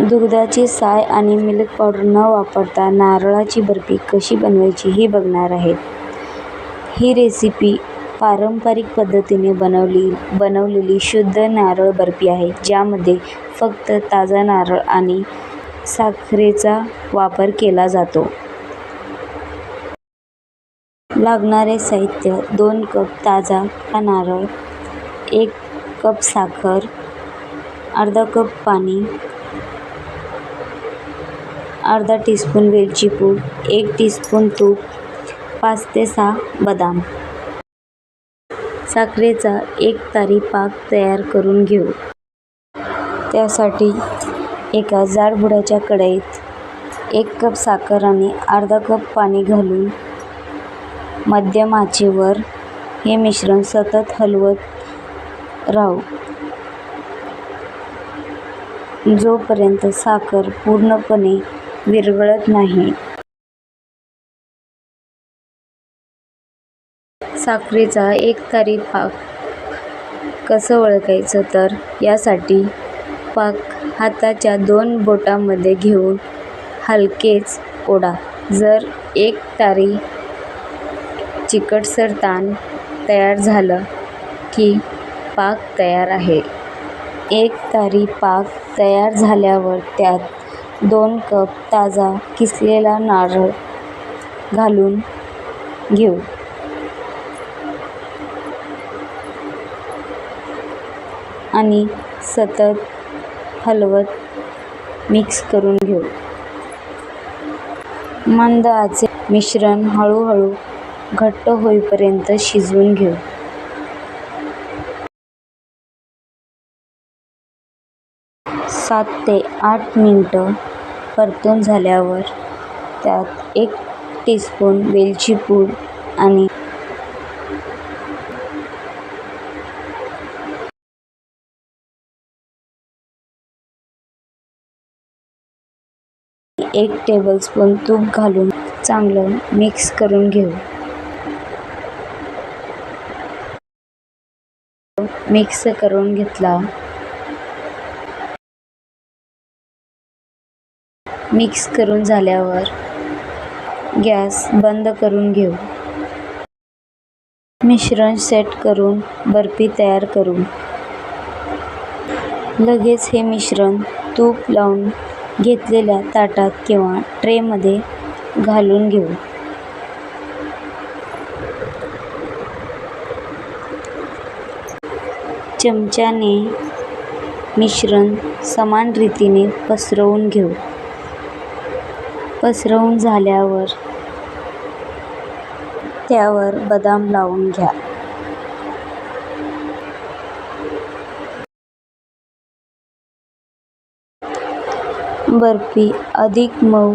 दुग्धाची साय आणि milk powder न वापरता नारळाची बर्फी कशी बनवायची हे बघणार आहेत ही रेसिपी पारंपरिक पद्धतीने बनवली बनवलेली शुद्ध नारळ बर्फी आहे ज्यामध्ये फक्त ताजा नारळ आणि साखरेचा वापर केला जातो. लागणारे साहित्य दोन कप ताजा नारळ एक कप साखर अर्धा कप पाणी अर्धा टीस्पून वेलची पूड एक टीस्पून तूप पाच ते सहा बदाम. साखरेचा एक तारी पाक तयार करून घेऊ. त्यासाठी एका जाडबुडाच्या कढईत एक कप साखर आणि अर्धा कप पाणी घालून मध्यम आचेवर हे मिश्रण सतत हलवत राहू. जोपर्यंत साखर पूर्णपणे विरघळत नाही. साखरेचा एक तारी पाक कसं ओळखायचं तर? यासाठी पाक हाताच्या दोन बोटांमध्ये घेऊन हलकेच ओढा. जर एक तारी चिकटसर ताण तयार झालं की पाक तयार आहे. एक तारी पाक तयार झाल्यावर त्यात दोन कप ताजा किसलेला नारळ घालून घेऊ. आणि सतत हलवत मिक्स करून घेऊ. मंद आचे मिश्रण हळूहळू घट्ट होईपर्यंत शिजवून घेऊ. सात ते आठ मिनटं परतून झाल्यावर त्यात एक टीस्पून वेलची पूड आणि एक टेबलस्पून तूप घालून चांगलं मिक्स करून घेऊ. मिक्स करून घेतला. मिक्स करून झाल्यावर गॅस बंद करून घेऊ. मिश्रण सेट करून बर्फी तयार करू. लगेच हे मिश्रण तूप लावून घेतलेल्या ताटात किंवा ट्रेमध्ये घालून घेऊ. चमच्याने मिश्रण समान रीतीने पसरवून घेऊ. पसरवून झाल्यावर त्यावर बदाम लावून घ्या. बर्फी अधिक मऊ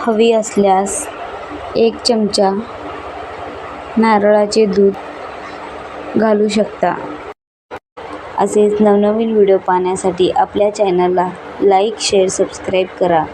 हवी असल्यास एक चमचा नारळाचे दूध घालू शकता. असेच नवनवीन व्हिडिओ पाहण्यासाठी आपल्या चॅनलला लाईक शेअर सबस्क्राईब करा.